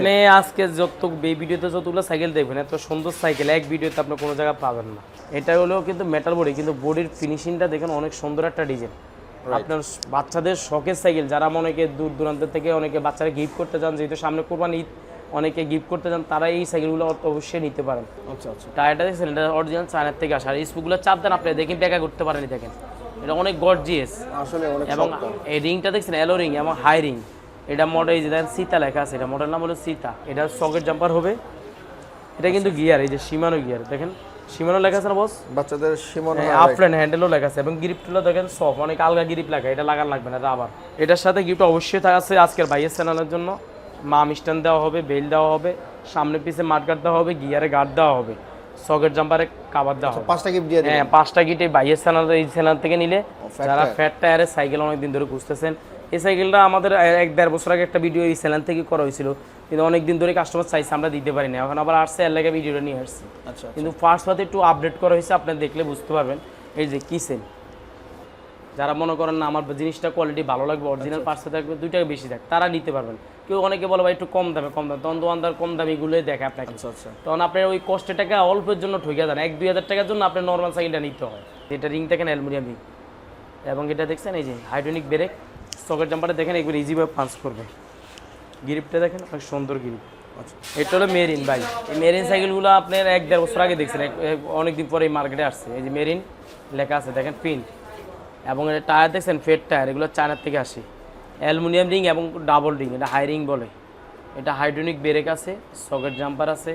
আপনি আজকে যত এই ভিডিওতে যতগুলো সাইকেল দেখবেন এত সুন্দর সাইকেল এক ভিডিওতে আপনি কোনো জায়গায় পাবেন না। এটা হলো কিন্তু মেটাল বডি কিন্তু বডির ফিনিশিংটা দেখেন অনেক সুন্দর একটা ডিজাইন আপনার বাচ্চাদের শখের সাইকেল যারা অনেকে দূর দূরান্ত থেকে অনেকে বাচ্চারা গিফট করতে চান যেহেতু সামনে কোরবানি ঈদ অনেকে গিফট করতে চান তারা এই সাইকেলগুলো অবশ্যই নিতে পারেন। আচ্ছা আচ্ছা। টায়ারটা দেখছেন এটা অরিজিনাল চায়নার থেকে আসা। আর এই স্পুকগুলো চাপ দেন আপনি দেখেন দেখা করতে পারেনি দেখেন। এটা অনেক গর্জিয়াস আসলে অনেক এবং এই রিংটা দেখছেন এলো রিং এবং হাই রিং এটা মডেল এই যে দেখেন সীতা লেখা আছে। এটা মডেল নাম হলো সীতা। এটা সকেট জাম্পার হবে। এটা কিন্তু গিয়ার এই যে সীমানো গিয়ার দেখেন সীমানো লেখা আছে না বস বাচ্চাদের সীমন আপফ্রেন্ড হ্যান্ডেলও লেখা আছে। এবং গ্রিপগুলো দেখেন সফট অনেক আলগা গ্রিপ লেখা এটা লাগান লাগবে না আবার এটার সাথে গিফট অবশ্যই থাকা আছে আজকের বাইয়ের চ্যানেলের জন্য। মা মিষ্টান দেওয়া হবে বেল দেওয়া হবে সামনে পিছে মাঠ গার্ড দেওয়া হবে গিয়ারে গার্ড দেওয়া হবে সকেট জাম্পারে কাবার দেওয়া হবে। পাঁচটা গিফট দিয়ে হ্যাঁ পাঁচটা গিট এই বাইয়ের চ্যানেল এই চ্যানেল থেকে নিলে যারা ফ্যাট টায়ারে সাইকেল অনেকদিন ধরে খুঁজতেছেন এই সাইকেলটা আমাদের এক দেড় বছর আগে একটা ভিডিও এই চ্যানেল থেকে করা হয়েছিল। কিন্তু অনেক দিন ধরে কাস্টমার চাইছে আমরা দিতে পারি না। এখন আবার আসছে লাগে ভিডিওটা নিয়ে আসছি। আচ্ছা কিন্তু ফার্স্ট পাতে একটু আপডেট করা হয়েছে আপনি দেখলে বুঝতে পারবেন। এই যে কিসেন যারা মনে করেন না আমার জিনিসটা কোয়ালিটি ভালো লাগবে অরিজিনাল পার্সে থাকবে দুই টাকা বেশি থাক তারা নিতে পারবেন। কেউ অনেকে বলে ভাই একটু কম দামে কম দামে। তখন দোকানদার কম দামিগুলোই দেখে আপনাকে। আচ্ছা আচ্ছা। তখন আপনার ওই কষ্টের টাকা অল্পের জন্য ঠকে যান এক দুই হাজার টাকার জন্য আপনার নর্মাল সাইকেলটা নিতে হয়। এটা রিং দেখেন অ্যালুমিনিয়াম রিং এবং এটা দেখছেন এই যে হাইড্রোনিক ব্রেক সকেট জাম্পারে দেখেন এগুলো ইজিভাবে পাঞ্চ করবে। গ্রিপটা দেখেন, অনেক সুন্দর গ্রিপ আচ্ছা এটা হলো মেরিন ভাই। এই মেরিন সাইকেলগুলো আপনার এক দেড় বছর আগে দেখছেন অনেকদিন পরে এই মার্কেটে আসছে। এই যে মেরিন লেখা আছে, দেখেন প্রিন্ট এবং এটা টায়ার দেখছেন ফেট টায়ার এগুলো চায়নার থেকে আসে। অ্যালুমিনিয়াম রিং এবং ডাবল রিং এটা হাই রিং বলে। এটা হাইড্রোনিক ব্রেক আছে সকেট জাম্পার আছে,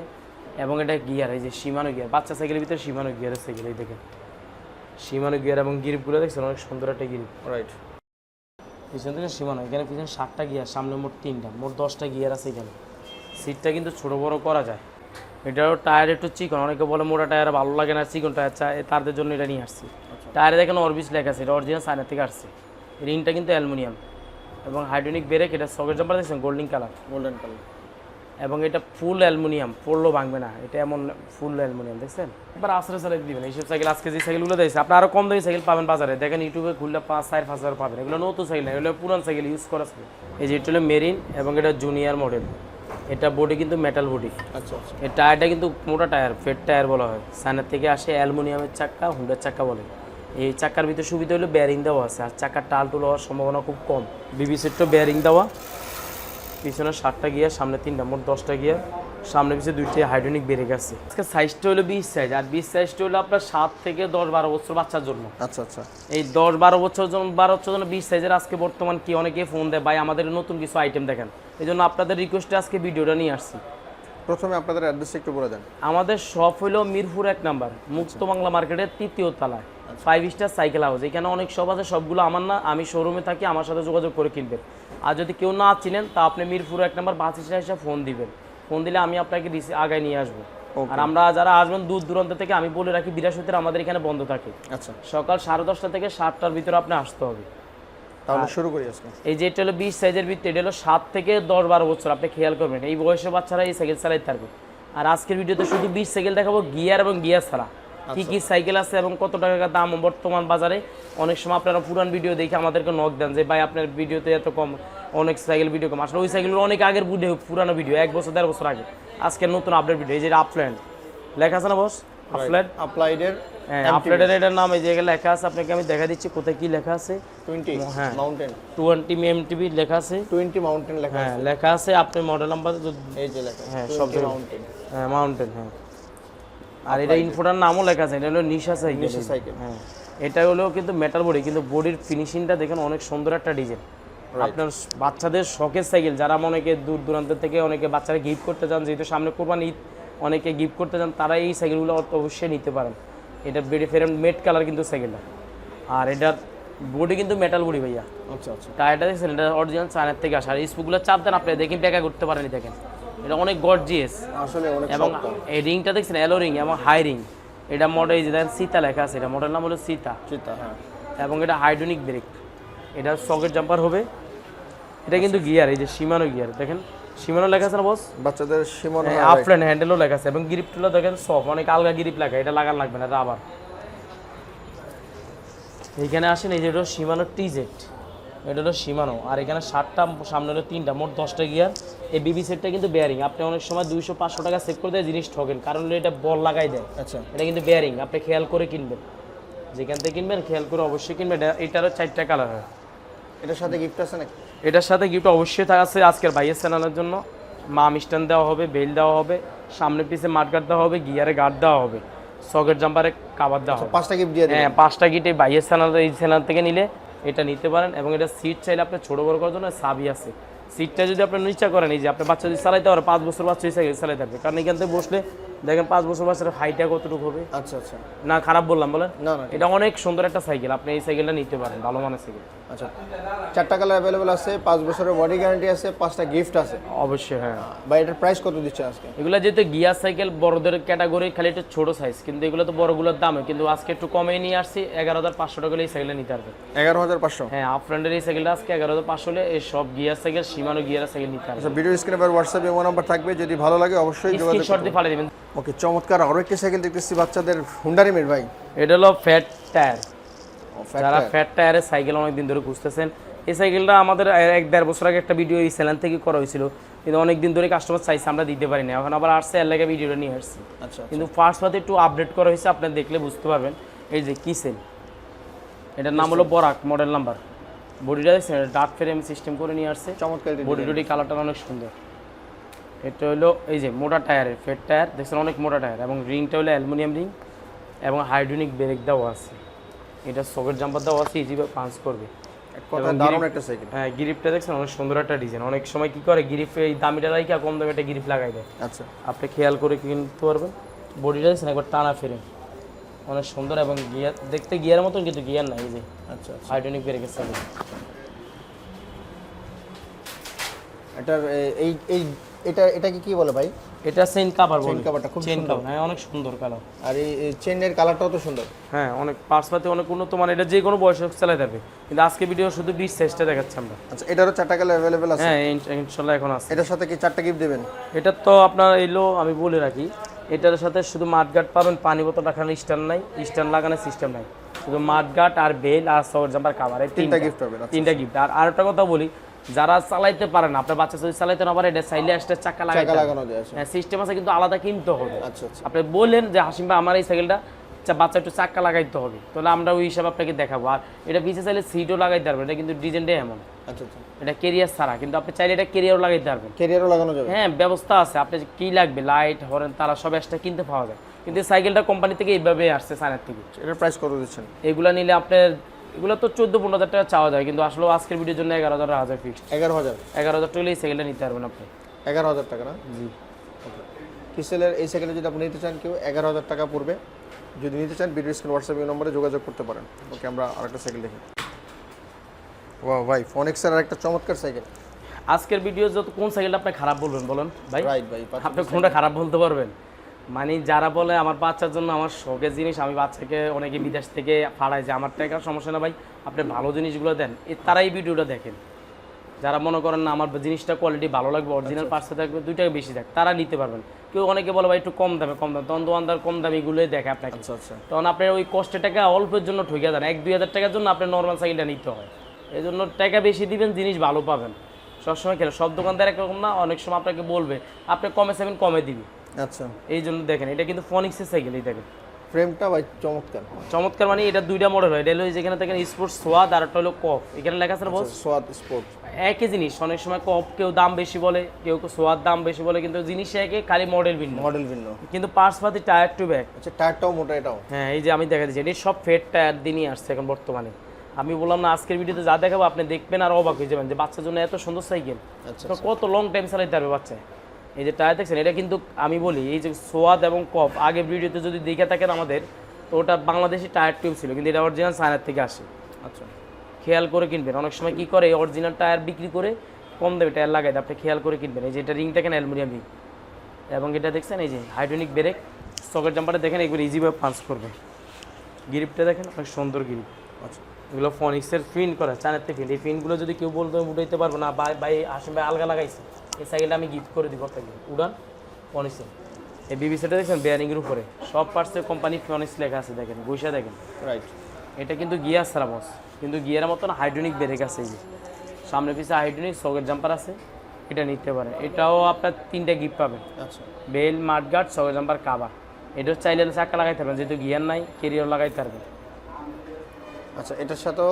এবং এটা গিয়ার এই যে সীমানো গিয়ার বাচ্চা সাইকেলের ভিতরে সীমানো গিয়ারের সাইকেল এই দেখেন। সীমানো গিয়ার এবং গিরিপগুলো দেখছেন, অনেক সুন্দর একটা গ্রিপ রাইট পিছন থেকে সীমানো এখানে পিছনে সাতটা গিয়ার সামনে মোট তিনটা মোট দশটা গিয়ার আছে এখানে। সিটটা কিন্তু ছোটো বড় করা যায়। এটারও টায়ার একটু চিকন অনেকে বলে মোটা টায়ার ভালো লাগে না চিকন টায়ার চায় তাদের জন্য এটা নিয়ে আসছি। টায়ারে দেখেন অরবিস লেখা আছে এটা অরিজিনাল চায়না থেকে আসছে। রিংটা কিন্তু অ্যালুমিনিয়াম এবং হাইড্রোনিক ব্রেক এটা সকেট জাম্পার দেখছেন? গোল্ডেন কালার গোল্ডেন কালার এবং এটা ফুল অ্যালুমিনিয়াম পড়লেও ভাঙবে না। এটা এমন ফুল অ্যালুমিনিয়াম দেখছেন? একবার আশ্রয় চালাই দিবেন এইসব সাইকেল আজকে যে সাইকেলগুলো দিয়েছে আপনি আরও কম দামি সাইকেল পাবেন বাজারে। দেখেন ইউটিউবে খুললে পাঁচ চার পাঁচ হাজার পাবেন। এগুলো নতুন সাইকেল না এগুলো পুরান সাইকেল ইউজ করা সাইকেল। এই যে এটা হলো মেরিন এবং এটা জুনিয়র মডেল। এটা বডি কিন্তু মেটাল বডি আচ্ছা আচ্ছা। এই টায়ারটা কিন্তু মোটা টায়ার ফেট টায়ার বলা হয়। সাইনার থেকে আসে অ্যালুমিনিয়ামের চাক্কা হুন্ডার চাক্কা বলে। এই চাকার ভিতরে সুবিধা হলো বেয়ারিং দেওয়া আছে আর চাকার টাল টুল হওয়ার সম্ভাবনা খুব কম। বিবি সেটটা বেয়ারিং দেওয়া। পিছনে সাতটা গিয়ার সামনে তিনটা মোট দশটা গিয়ার সামনে পিছিয়ে দুইটি হাইড্রোনিক বেড়ে গেছে আজকে সাইজটা হলো বিশ সাইজ আর বিশ সাইজটা হলো আপনার সাত থেকে দশ বারো বছর বাচ্চার জন্য। আচ্ছা আচ্ছা। এই দশ বারো বছর জন্য বারো বছর জন্য বিশ সাইজের আজকে বর্তমান কি অনেকে ফোন দেয় ভাই আমাদের নতুন কিছু আইটেম দেখেন। এই জন্য আপনাদের রিকোয়েস্টে আজকে ভিডিওটা নিয়ে আসছি। প্রথমে আপনাদের অ্যাড্রেসটা একটু বলে দেন। আমাদের শপ হলো মিরপুর এক নাম্বার মুক্ত বাংলা মার্কেটের তৃতীয় তলায় ফাইভ স্টার সাইকেল হাউস এখানে অনেক শপ আছে সবগুলো আমার না আমি শোরুমে থাকি আমার সাথে যোগাযোগ করে কিনবেন আর যদি কেউ না চিনেন তা আপনি মিরপুর এক নাম্বার বাস স্ট্যান্ড এসে ফোন দিবেন। ফোন দিলে আমি আপনাকে রিসি- আগায় নিয়ে আসব। আর আমরা যারা আসবেন দূর দূরান্ত থেকে আমি বলে রাখি বৃহস্পতির আমাদের এখানে বন্ধ থাকে। আচ্ছা। সকাল সাড়ে দশটা থেকে সাতটার ভিতরে আপনি আসতে হবে। তাহলে শুরু করি আজকে। এই যে এটা হলো বিশ সাইজের ভিতরে এটা হলো সাত থেকে দশ বারো বছর আপনি খেয়াল করবেন। এই বয়সের বাচ্চারা এই সাইকেল চালাইতে পারবে। আর আজকের ভিডিওতে শুধু বিশ সাইকেল দেখাবো গিয়ার এবং গিয়ার ছাড়া। কি কি সাইকেল আছে এবং কত টাকা দাম বর্তমান বাজারে? অনেক সময় আপনারা পুরান ভিডিও দেখে আমাদেরকে নক দেন যে ভাই আপনার ভিডিওতে এত কম অনেক সাইকেল ভিডিও কম। আসলে ওই সাইকেলগুলো অনেক আগের ভিডিও পুরানো ভিডিও এক বছর দেড় বছর আগে। আজকের নতুন আপডেট ভিডিও এই যে আপল্যান্ড লেখা আছে না বস আপল্যান্ড অ্যাপ্লাইডের হ্যাঁ এটার নাম এই যে লেখা আছে আপনাকে আমি দেখা দিচ্ছি কোথায় কি লেখা আছে। টোয়েন্টি হ্যাঁ। মাউন্টেন টোয়েন্টি এমটিভি লেখা আছে। টোয়েন্টি মাউন্টেন লেখা হ্যাঁ লেখা আছে আপনি মডেল নাম্বার এই যে লেখা হ্যাঁ, সব মাউন্টেন হ্যাঁ মাউন্টেন হ্যাঁ। আর এটা ইনফোটার নামও লেখা আছে এটা হলো নিশা সাইকেল নিশা সাইকেল হ্যাঁ এটা হলো কিন্তু মেটাল বডি কিন্তু বডির ফিনিশিংটা দেখেন অনেক সুন্দর একটা ডিজাইন আপনার বাচ্চাদের শখের সাইকেল যারা অনেকে দূর দূরান্ত থেকে অনেকে বাচ্চারা গিফট করতে চান যেহেতু সামনে কোরবানি ঈদ অনেকে গিফট করতে চান তারা এই সাইকেলগুলো অবশ্যই নিতে পারেন। এটা বেডি ফেরেন মেট কালার কিন্তু সাইকেলটা আর এটার বডি কিন্তু মেটাল বডি ভাইয়া। আচ্ছা আচ্ছা। টায়ারটা দেখছেন এটা অরিজিনাল চায়নার থেকে আসা। আর স্পুকগুলো চাপ দেন আপনি দেখেন দেখা করতে পারেনি দেখেন। এটা অনেক গর্জিয়াস আসলে অনেক এবং এই রিংটা দেখছেন এলো রিং এবং হাই রিং এটা মডেল এই যে দেখেন সীতা লেখা আছে। এটা মডেল নাম হলো সীতা। চিতা হ্যাঁ। এবং এটা হাইড্রোনিক ব্রেক এটা সকেট জাম্পার হবে। এটা কিন্তু গিয়ার এই যে সীমানো গিয়ার দেখেন। সীমানো লেখা আছে না বস বাচ্চাদের সীমন আপফ্রেন্ড হ্যান্ডেলও লেখা। আছে। এবং গ্রিপগুলো দেখেন সফট অনেক আলগা গ্রিপ লেখা এটা লাগান লাগবে না এটা আবার। এইখানে আসেন এই যে এটা সীমানো টিজেট এটা হলো সীমানো। আর এখানে সাতটা সামনে হলো তিনটা মোট দশটা গিয়ার এই বিবি সেটটা কিন্তু বেয়ারিং আপনি অনেক সময় দুইশো পাঁচশো টাকা সেভ করে দেয় জিনিস ঠকেন কারণ হলো এটা বল লাগাই দেয়। আচ্ছা। এটা কিন্তু বেয়ারিং আপনি খেয়াল করে কিনবেন। যেখান থেকে কিনবেন খেয়াল করে অবশ্যই কিনবেন। এটা এটারও চারটা কালার হয়। এটার সাথে গিফট আছে নাকি? এটার সাথে গিফট অবশ্যই থাকছে আজকের ভাইয়ের চ্যানেলের জন্য। মা মিষ্টান দেওয়া হবে বেল দেওয়া হবে সামনে পিছে মাঠগার্ড দেওয়া হবে গিয়ারে গার্ড দেওয়া হবে সকেট জাম্পারে কাবার দেওয়া হবে। পাঁচটা গিফট দিয়ে হ্যাঁ পাঁচটা গিট এই বাইয়ের চ্যানেল এই চ্যানেল থেকে নিলে এটা নিতে পারেন এবং এটা সিট চাইলে আপনার ছোটো বড় করার জন্য সাবি আছে। সিটটা যদি আপনি নিচা করেন এই যে আপনার বাচ্চা যদি চালাইতে পারে পাঁচ বছর বাচ্চা হিসেবে চালাইতে পারবে। কারণ এখান থেকে বসলে দেখেন পাঁচ বছর বাচ্চার হাইটটা কতটুকু হবে? আচ্ছা আচ্ছা। না খারাপ বললাম বলেন। না না এটা অনেক সুন্দর একটা সাইকেল আপনি এই সাইকেলটা নিতে পারেন ভালো মানের সাইকেল। আচ্ছা চারটা কালার অ্যাভেলেবল আছে পাঁচ বছরের বডি গ্যারান্টি আছে পাঁচটা গিফট আছে। অবশ্যই হ্যাঁ। বা এটার প্রাইস কত দিচ্ছেন আজকে? এগুলো যেহেতু গিয়ার সাইকেল বড়দের ক্যাটাগরি খালি একটু ছোট সাইজ কিন্তু এগুলো তো বড়গুলোর দামে কিন্তু আজকে একটু কমে নিয়ে আসছি এগারো হাজার পাঁচশো টাকা হলে এই সাইকেলটা নিতে পারবে এগারো হাজার পাঁচশো? হ্যাঁ আপ ফ্রেন্ডের এই সাইকেলটা আজকে এগারো হাজার পাঁচশো হলে এই সব gear cycle Shimano gear cycle নিতে পারবে আচ্ছা ভিডিও স্ক্রিনে হোয়াটসঅ্যাপ নাম্বার থাকবে যদি ভালো লাগে অবশ্যই যোগাযোগ দেবেন। ওকে চমৎকার। আরও একটি সাইকেল দেখতেছি বাচ্চাদের হুন্ডারিমের ভাই। এটা হলো ফ্যাট টায়ার যারা। ফ্যাট টায়ারের সাইকেল অনেকদিন ধরে খুঁজতেছেন এই সাইকেলটা আমাদের এক দেড় বছর আগে একটা ভিডিও এই সেলান থেকে করা হয়েছিল। কিন্তু অনেক দিন ধরে কাস্টমার চাইছে আমরা দিতে পারি না এখন আবার আসছে এর লাগে ভিডিওটা নিয়ে আসছি। আচ্ছা কিন্তু ফার্স্ট পাতে একটু আপডেট করা হয়েছে আপনি দেখলে বুঝতে পারবেন। এই যে কিসেল এটার নাম হলো বরাক মডেল নাম্বার বডিটা দেখছেন? ডার্ক ফ্রেম সিস্টেম করে নিয়ে আসছে। চমৎকার বডি টডি কালারটা অনেক সুন্দর। এটা হলো এই যে মোটা টায়ারের ফেট টায়ার। দেখছেন অনেক মোটা টায়ার এবং রিংটা হলো অ্যালুমিনিয়াম রিং এবং হাইড্রোনিক ব্রেক দেওয়া আছে। এটা সকেট জাম্পার দেওয়া আছে ইজিভাবে পাঞ্চ করবে। হ্যাঁ গিরিপটা দেখছেন অনেক সুন্দর একটা ডিজাইন অনেক সময় কি করে গিরিপ এই দামিটা কম দামে একটা গিরিপ লাগাই দেয়। আচ্ছা। আপনি খেয়াল করে কিনতে পারবেন। বডিটা দেখছেন একবার টানা ফেরে অনেক সুন্দর এবং গিয়ার দেখতে গিয়ারের মতন কিন্তু গিয়ার নাই যে। আচ্ছা হাইড্রোনিক ব্রেকের সাথে এটার এ- এই এই এটা এটাকে কি বলে ভাই? এটা চেইন কাভার বলে। চেন কাভারটা খুব সুন্দর। হ্যাঁ অনেক সুন্দর কালার আর এই চেনের কালারটাও তো সুন্দর। হ্যাঁ অনেক পার্টস পাতি অনেক উন্নত মানে এটা যে কোনো বয়সে চালাই যাবে কিন্তু আজকে ভিডিও শুধু বিশ সাইজটা দেখাচ্ছি আমরা। আচ্ছা এটারও চারটা কালার অ্যাভেলেবেল আছে? হ্যাঁ ইন- ইনশাল্লাহ এখন আছে। এটার সাথে কি চারটা গিফট দেবেন? এটা তো আপনার এলো আমি বলে রাখি এটার সাথে শুধু মাঠগাট পাবেন পানি বোতল রাখানোর স্ট্যান্ড নাই স্ট্যান্ড লাগানোর সিস্টেম নাই। শুধু মাঠগাট আর বেল আর সর জাম্পার কাভার এই তিনটা গিফট হবে আচ্ছা। তিনটা গিফট আর আরেকটা কথা বলি যারা চালাইতে পারে না আপনার বাচ্চা যদি চালাইতে না পারে এটা চাইলে একটা চাকা লাগাই চাকা লাগানো যায় আছে হ্যাঁ সিস্টেম আছে কিন্তু আলাদা কিনতে হবে। আচ্ছা আচ্ছা। আপনি বললেন যে হাসিম ভাই আমার এই সাইকেলটা বাচ্চা একটু চাক্কা লাগাইতে হবে। তাহলে আমরা ওই হিসাবে আপনাকে দেখাবো। আর এটা পিছিয়ে চাইলে সিটও লাগাইতে পারবেন এটা কিন্তু ডিজাইনটাই এমন। আচ্ছা আচ্ছা। এটা কেরিয়ার ছাড়া কিন্তু আপনি চাইলে এটা কেরিয়ারও লাগাইতে পারবেন। ক্যারিয়ারও লাগানো যাবে। হ্যাঁ ব্যবস্থা আছে। আপনি কি লাগবে লাইট হরেন তারা সব এক্সট্রা কিনতে পাওয়া যায়। কিন্তু সাইকেলটা কোম্পানি থেকে এইভাবে আসছে চায়নার থেকে। এটার প্রাইস কত দিচ্ছেন? এগুলা নিলে আপনার এগুলো তো চোদ্দ পনেরো হাজার টাকা চাওয়া যায় কিন্তু আসলে আজকের ভিডিওর জন্য এগারো হাজার হাজার ফিক্সড এগারো হাজার? এগারো হাজার টাকা এই সাইকেলটা নিতে পারবেন আপনি। এগারো হাজার টাকা না? জি। কিসেলের এই সাইকেলে যদি আপনি নিতে চান কেউ এগারো হাজার টাকা পড়বে। যদি নিতে চান ভিডিও স্ক্রিন হোয়াটসঅ্যাপ নম্বরে যোগাযোগ করতে পারেন। ওকে আমরা আরেকটা সাইকেল দেখি। ও ভাই ফোনেক্সের আরেকটা চমৎকার সাইকেল আজকের ভিডিও যত কোন সাইকেলটা আপনি খারাপ বলবেন বলেন ভাই? রাইট ভাই আপনি কোনটা খারাপ বলতে পারবেন? মানে যারা বলে আমার বাচ্চার জন্য আমার শখের জিনিস আমি বাচ্চাকে অনেকে বিদেশ থেকে ফাড়াই যে আমার টাকার সমস্যা না ভাই আপনি ভালো জিনিসগুলো দেন। এ তারাই ভিডিওটা দেখেন। যারা মনে করেন না আমার জিনিসটা কোয়ালিটি ভালো লাগবে অরিজিনাল পার্সে থাকবে দুই টাকা বেশি থাক তারা নিতে পারবেন। কেউ অনেকে বলে ভাই একটু কম দামে কম দামে। তখন দোকানদার কম দামিগুলোই দেখে আপনাকে। আচ্ছা আচ্ছা। তখন আপনার ওই কষ্টের টাকা অল্পের জন্য ঠকে দেন। এক দুই হাজার টাকার জন্য আপনার নর্মাল সাইকেলটা নিতে হয়। এই জন্য টাকা বেশি দিবেন জিনিস ভালো পাবেন। সবসময় খেলে। সব দোকানদার একরকম না অনেক সময় আপনাকে বলবে আপনি কমে সেভেন কমে দিবি। আচ্ছা। এই জন্য দেখেন এটা কিন্তু ফনিক্সের সাইকেল এই দেখেন। ফ্রেমটা ভাই চমৎকার। চমৎকার মানে এটা দুইটা মডেল হয় এটা হলো যেখানে দেখেন স্পোর্টস সোয়াদ আর একটা হলো কফ এখানে লেখা আছে বস সোয়াদ স্পোর্ট একই জিনিস অনেক সময় কফ কেউ দাম বেশি বলে কেউ সোয়াদ দাম বেশি বলে কিন্তু জিনিস একই খালি মডেল ভিন্ন। মডেল ভিন্ন। কিন্তু পার্স পাতি টায়ার টু ব্যাগ আচ্ছা টায়ারটাও মোটা এটাও? হ্যাঁ এই যে আমি দেখা দিচ্ছি এটি সব ফেট টায়ার দিনই আসছে এখন বর্তমানে। আমি বললাম না আজকের ভিডিওতে যা দেখাবো আপনি দেখবেন আর অবাক হয়ে যাবেন যে বাচ্চার জন্য এত সুন্দর সাইকেল আচ্ছা কত লং টাইম চালাইতে পারবে বাচ্চা? এই যে টায়ার দেখছেন এটা কিন্তু আমি বলি এই যে সোয়াদ এবং কফ আগে ভিডিওতে যদি দেখে থাকেন আমাদের তো ওটা বাংলাদেশি টায়ার টিউব ছিল কিন্তু এটা অরিজিনাল চায়নার থেকে আসে। আচ্ছা। খেয়াল করে কিনবেন অনেক সময় কি করে অরিজিনাল টায়ার বিক্রি করে কম দামে টায়ার লাগাই আপনি খেয়াল করে কিনবেন। এই যে এটা রিং দেখেন অ্যালুমিনিয়াম রিং এবং এটা দেখছেন এই যে হাইড্রোনিক ব্রেক সকেট জাম্পারটা দেখেন এগুলো ইজিভাবে পাঞ্চ করবে। গ্রিপটা দেখেন অনেক সুন্দর গ্রিপ আচ্ছা। এগুলো ফনিক্সের ফিন করে থেকে। ফিন এই ফিনগুলো যদি কেউ বলতো আমি উঠাইতে পারব না ভাই ভাই আসেন ভাই আলগা লাগাইছি। এই সাইকেলটা আমি গিফট করে দিব আপনাকে। উড়ান ফনিক্সের এই বিবিসিটা দেখছেন বেয়ারিংয়ের উপরে। সব পার্টসের কোম্পানি ফনিক্স লেখা আছে দেখেন বৈশা দেখেন। রাইট এটা কিন্তু গিয়ার ছাড়া বস কিন্তু গিয়ারের মতন হাইড্রোনিক ব্রেক আছে এই যে। সামনে পিছে হাইড্রোনিক সকেট জাম্পার আছে এটা নিতে পারেন এটাও আপনার তিনটা গিফট পাবেন আচ্ছা। বেল মাঠগার্ড সকেট জাম্পার কাবার এটাও চাইলে চাকা লাগাইতে পারবেন যেহেতু গিয়ার নাই কেরিয়ার লাগাইতে পারবেন। আচ্ছা এটার সাথেও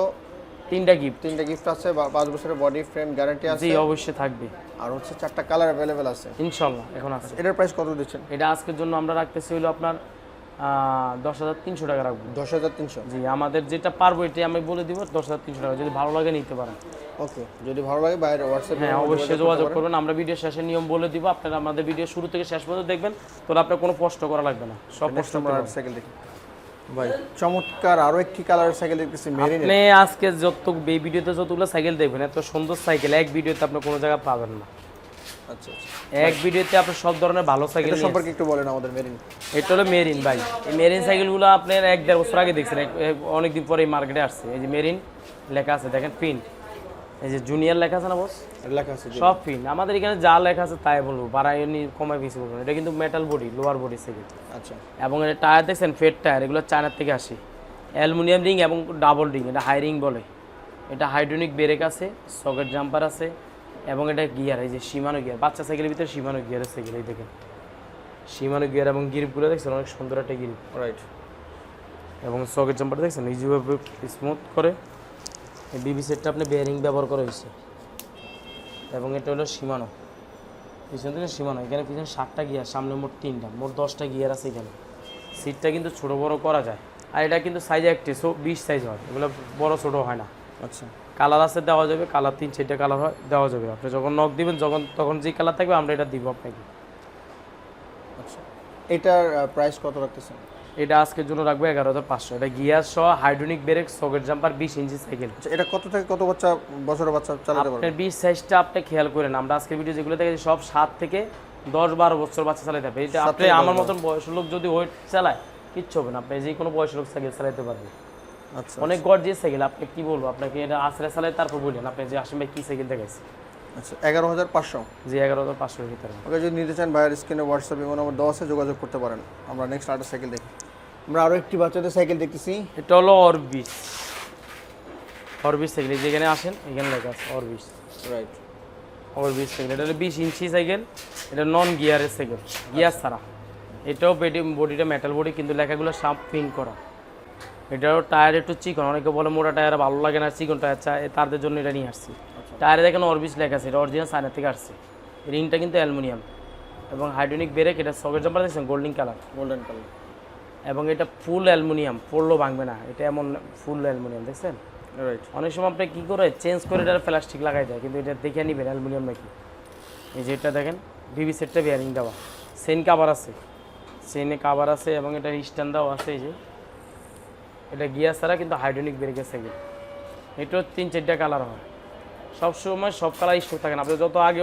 তিনটা গিফট তিনটা গিফট আছে পাঁচ বছরের বডি ফ্রেম গ্যারান্টি আছে। জি অবশ্যই থাকবে। আর হচ্ছে চারটা কালার অ্যাভেলেবেল আছে। ইনশাল্লাহ এখন আছে। এটার প্রাইস কত দিচ্ছেন? এটা আজকের জন্য আমরা রাখতেছি হলো আপনার দশ হাজার তিনশো টাকা রাখব। দশ হাজার তিনশো। জি আমাদের যেটা পারব এটাই আমি বলে দিব দশ হাজার তিনশো টাকা। যদি ভালো লাগে নিতে পারেন। ওকে যদি ভালো লাগে বাইরে হোয়াটসঅ্যাপে হ্যাঁ অবশ্যই যোগাযোগ করবেন আমরা ভিডিও শেষে নিয়ম বলে দিব। আপনারা আমাদের ভিডিও শুরু থেকে শেষ পর্যন্ত দেখবেন তাহলে আপনার কোনো কষ্ট করা লাগবে না। সব প্রশ্ন আমরা সাইকেল দেখি। ভাই চমৎকার আরও একটি কালারের সাইকেল দেখতেছি মেরিন আপনি আজকে যত এই ভিডিওতে যতগুলো সাইকেল দেখবেন এত সুন্দর সাইকেল এক ভিডিওতে আপনি কোনো জায়গায় পাবেন না। আচ্ছা আচ্ছা। এক ভিডিওতে আপনি সব ধরনের ভালো সাইকেল সম্পর্কে একটু বলেন আমাদের মেরিন। এটা হলো মেরিন ভাই। এই মেরিন সাইকেলগুলো আপনার এক দেড় বছর আগে দেখছেন অনেকদিন পরে এই মার্কেটে আসছে। এই যে মেরিন লেখা আছে দেখেন পিন এই যে জুনিয়র লেখা আছে না বস লেখা আছে সব পিন আমাদের এখানে যা লেখা আছে তাই বলব। বাড়াই কমাই বেশি বলব। এটা কিন্তু metal body lower body cycle আচ্ছা। এবং এটা টায়ার দেখছেন ফেট টায়ার এগুলো চায়নার থেকে আসে। অ্যালুমিনিয়াম রিং এবং ডাবল রিং এটা হাই রিং বলে। এটা হাইড্রোনিক ব্রেক আছে সকেট জাম্পার আছে এবং এটা গিয়ার এই যে সীমানো গিয়ার বাচ্চা সাইকেলের ভিতরে সীমানো গিয়ারের সাইকেল এই দেখেন। সীমানো গিয়ার এবং গিরিপগুলো দেখছেন অনেক সুন্দর একটা গিরিপ রাইট এবং সকেট জাম্পার দেখছেন এই যেভাবে স্মুথ করে। বিবি সেটটা আপনি বেয়ারিং ব্যবহার করা হয়েছে। এবং এটা হলো সীমানো। পিছন থেকে সীমানো। এখানে পিছনে সাতটা গিয়ার সামনে মোট তিনটা। মোট দশটা গিয়ার আছে এখানে। সিটটা কিন্তু ছোট বড় করা যায়। আর এটা কিন্তু সাইজ একটি সো বিশ সাইজ হয়। এগুলো বড় ছোট হয় না। আচ্ছা। কালার আছে দেওয়া যাবে। কালার তিন চারটে কালার হয় দেওয়া যাবে। আপনি যখন নখ দিবেন যখন তখন যে কালার থাকবে আমরা এটা দিব আপনাকে। আচ্ছা। এটার প্রাইস কত রাখতেছেন? এটা আজকের জন্য রাখব এগারো হাজার পাঁচশো। এটা গিয়ার সহ হাইড্রোনিক ব্রেক সকেট জাম্পার বিশ ইঞ্চি সাইকেল। আচ্ছা এটা কত থেকে কত বাচ্চা বছরের বাচ্চা চালাতে পারবে? আপনার বিশ সাইজটা আপনি খেয়াল করেন। আমরা আজকের ভিডিও যেগুলো দেখেছি সব সাত থেকে দশ বারো বছর বাচ্চা চালাতে হবে এটা আপনি আমার মতন বয়সের লোক যদি ওয়েট চালায় কিচ্ছু হবে না। আপনি যে কোনো বয়সের লোক সাইকেল চালাতে পারবে। আচ্ছা অনেক গর্জিয়াস সাইকেল। আপনি কি বলব? আপনাকে এটা আশ্রয় চালায় তারপর বললেন আপনি যে আসলে কি সাইকেল দেখাইছে? আচ্ছা এগারো হাজার পাঁচশো। যে এগারো হাজার পাঁচশোর ভিতরে। ওকে যদি নিতে চান স্ক্রিনে হোয়াটসঅ্যাপ দেওয়া যোগাযোগ করতে পারেন। আমরা নেক্সট আরেকটা সাইকেল দেখি। আমরা আরও একটি বাচ্চাদের সাইকেল দেখতেছি। এটা হলো অরবিস অরবিস সাইকেল যেখানে আসেন এখানে লেখা আছে অরবিস রাইট অরবিস সাইকেল এটা হলো বিশ ইঞ্চি সাইকেল এটা নন গিয়ারের সাইকেল গিয়ার ছাড়া। এটাও বেডি বডিটা মেটাল বডি কিন্তু লেখাগুলো সাপ করা। এটাও টায়ার একটু চিকন অনেকে বলে মোটা টায়ার ভালো লাগে না চিকন টায়ার চায় তাদের জন্য এটা নিয়ে আসছি। টায়ারে দেখেন অরবিস লেখা আছে এটা অরিজিনাল চায়না থেকে আসছে। রিংটা কিন্তু অ্যালুমিনিয়াম। এবং হাইড্রোনিক ব্রেক এটা সকেট জাম্পার দেখছেন গোল্ডেন কালার গোল্ডেন কালার এবং এটা ফুল অ্যালুমিনিয়াম পড়লেও ভাঙবে না। এটা এমন ফুল অ্যালুমিনিয়াম দেখছেন? রাইট অনেক সময় আপনি কী করে চেঞ্জ করে এটা প্লাস্টিক লাগাই দেয় কিন্তু এটা দেখে নিবেন অ্যালুমিনিয়াম নাকি? এই যে এটা দেখেন ভিভি সেটটা বিয়ারিং দেওয়া। সেন কাভার আছে। সেনে কাভার আছে এবং এটা স্ট্যান্ড দেওয়া আছে এই যে। এটা গিয়ার ছাড়া কিন্তু হাইড্রোনিক ব্রেকের সাইকেল। এটাও তিন চারটা কালার হয়। সব সময় সব কালার স্টক থাকে না আপনি যত আগে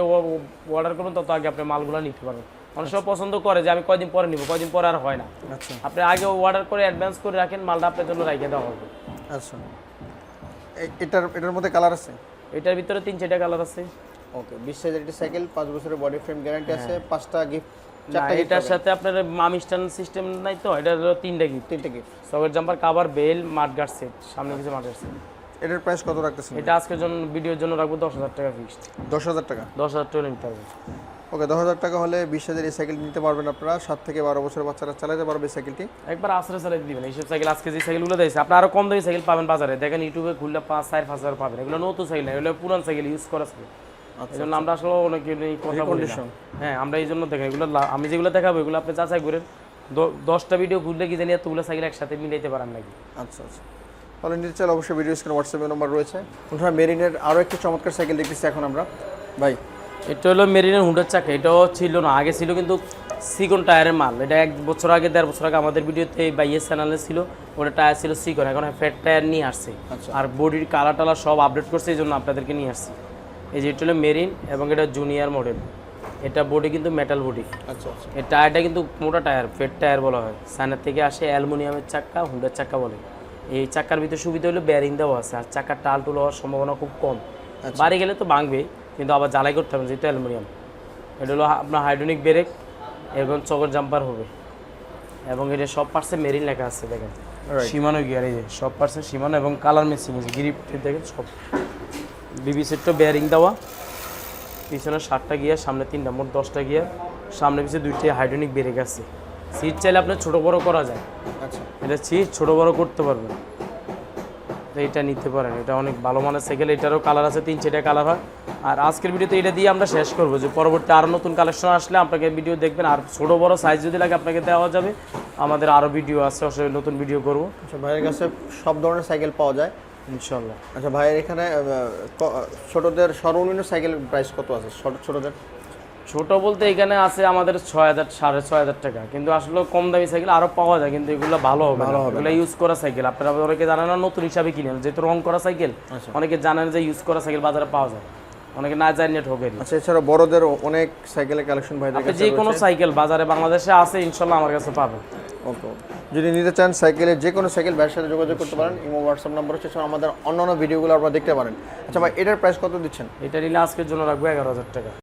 অর্ডার করুন তত আগে আপনি মালগুলো নিতে পারবেন। অনেক সময় পছন্দ করে যে আমি কয়দিন পরে নিব কয়দিন পরে আর হয় না। আচ্ছা। আপনি আগে অর্ডার করে অ্যাডভান্স করে রাখেন মালটা আপনার জন্য রেখে দেওয়া হবে। আচ্ছা। এটার এটার মধ্যে কালার আছে? এটার ভিতরে তিন চারটা কালার আছে। ওকে বিশ সাইজের একটি সাইকেল পাঁচ বছরের বডি ফ্রেম গ্যারান্টি আছে পাঁচটা গিফট এটার সাথে আপনার মামি স্ট্যান্ড সিস্টেম নাই তো এটা তিনটা গিফট তিনটে gift socket jumper cover bell mudguard set সামনে কিছু মাঠগার্ড সেট এটার প্রাইস কত রাখতেছেন এটা আজকের জন্য ভিডিওর জন্য রাখব দশ হাজার টাকা ফিক্সড দশ হাজার টাকা? দশ হাজার টাকা নিতে পারবে ওকে দশ হাজার টাকা হলে বিশ হাজার এই সাইকেল নিতে পারবেন আপনারা। সাত থেকে বারো বছরের বাচ্চারা চালাতে পারবে এই সাইকেলটি একবার আশ্রয় চালাই দিবেন। এইসব সাইকেল আজকে যে সাইকেলগুলো দিয়েছে আপনার আরও কম দামি সাইকেল পাবেন বাজারে। দেখেন ইউটিউবে খুললে পাঁচ চার পাঁচ হাজার পাবেন। এগুলো নতুন সাইকেল না এগুলো পুরান সাইকেল ইউজ করা সাইকেল এই জন্য আমরা আসলে অনেকে এই কথা বলি হ্যাঁ আমরা এই জন্য দেখেন এগুলো আমি যেগুলো দেখাবো এগুলো আপনি যাচাই করেন। দশটা ভিডিও ঘুরলে কি জানি এতগুলো সাইকেল একসাথে মিলাইতে পারেন নাকি? আচ্ছা আচ্ছা। তাহলে নিতে চাইলে অবশ্যই ভিডিও স্ক্রিনে হোয়াটসঅ্যাপে নম্বর রয়েছে। বন্ধুরা মেরিনের আরও একটি চমৎকার সাইকেল দেখতেছি এখন আমরা। ভাই। এটা হলো মেরিনের হুন্ডার চাকা। এটাও ছিল না আগে ছিল কিন্তু সিকন টায়ারের মাল। এটা এক বছর আগে দেড় বছর আগে আমাদের ভিডিওতে বা ইয়ে চ্যানেলে ছিল ওটা টায়ার ছিল সিকন এখন ফ্যাট টায়ার নিয়ে আসছে। আচ্ছা। আর বডির কালার টালার সব আপডেট করছে এই জন্য আপনাদেরকে নিয়ে আসছি। এই যে এটা হলো মেরিন এবং এটা জুনিয়র মডেল এটা বডি কিন্তু মেটাল বডি আচ্ছা আচ্ছা। এই টায়ারটা কিন্তু মোটা টায়ার ফেট টায়ার বলা হয়। সাইনার থেকে আসে অ্যালুমিনিয়ামের চাক্কা হুন্ডার চাক্কা বলে। এই চাকার ভিতরে সুবিধা হলো ব্যারিং দেওয়া আছে আর চাকার টাল টুল হওয়ার সম্ভাবনা খুব কম। বাড়ি গেলে তো ভাঙবে কিন্তু আবার জ্বালাই করতে হবে যেহেতু অ্যালুমিনিয়াম। এটা হলো আপনার হাইড্রোনিক ব্রেক এবং চকর জাম্পার হবে। এবং এটা সব পার্টসে মেরিন লেখা আছে দেখেন। সীমানো গিয়ার এই যে সব পার্সেন্ট সীমানো এবং কালার মেসিং আছে গ্রিপ দেখেন সব। বিবি সেটটা বেয়ারিং দেওয়া। পিছনে সাতটা গিয়ার সামনে তিনটা মোট দশটা গিয়ার সামনে পিছিয়ে দুইটি হাইড্রোনিক ব্রেক আছে। সিট চাইলে আপনার ছোটো বড় করা যায়। আচ্ছা। এটা সিট ছোট বড় করতে পারবেন। এটা নিতে পারেন। এটা অনেক ভালো মানের সাইকেল এটারও কালার আছে তিন চারটা কালার হয়। আর আজকের ভিডিওতে এটা দিয়ে আমরা শেষ করব যে পরবর্তী আরও নতুন কালেকশন আসলে আপনাকে ভিডিও দেখবেন। আর ছোটো বড় সাইজ যদি লাগে আপনাকে দেওয়া যাবে। আমাদের আরও ভিডিও আছে অবশ্যই নতুন ভিডিও করব। আচ্ছা ভাইয়ের কাছে সব ধরনের সাইকেল পাওয়া যায়? ইনশাল্লাহ আচ্ছা ভাইয়ের এখানে ছোটোদের সর্বনিম্ন সাইকেলের প্রাইস কত আছে? ছোট ছোটদের? ছোট বলতে এখানে আছে আমাদের ছয় হাজার সাড়ে ছয় হাজার টাকা। কিন্তু আসলে কম দামি সাইকেল আরও পাওয়া যায় কিন্তু এগুলো ভালো হবে ভালো হবে এগুলো ইউজ করা সাইকেল। আপনারা অনেকে জানেন না নতুন হিসাবে কিনেন। যেহেতু রং করা সাইকেল আচ্ছা। অনেকে জানেন যে ইউজ করা সাইকেল বাজারে পাওয়া যায়। অনেকে না জানিয়ে ঠকেনি আচ্ছা এছাড়া বড়দের অনেক সাইকেলের কালেকশন আপনি যে কোনো সাইকেল বাজারে বাংলাদেশে আছে ইনশাল্লাহ আমার কাছে পাবেন। ওকে। যদি নিতে চান সাইকেলের যে কোনো সাইকেল ভাইয়ের সাথে যোগাযোগ করতে পারেন। ইমো হোয়াটসঅ্যাপ নাম্বার হচ্ছে আমাদের অন্যান্য ভিডিওগুলো আপনারা দেখতে পারেন। আচ্ছা ভাই এটার প্রাইস কত দিচ্ছেন? এটা নিলে আজকের জন্য রাখব এগারো হাজার টাকা।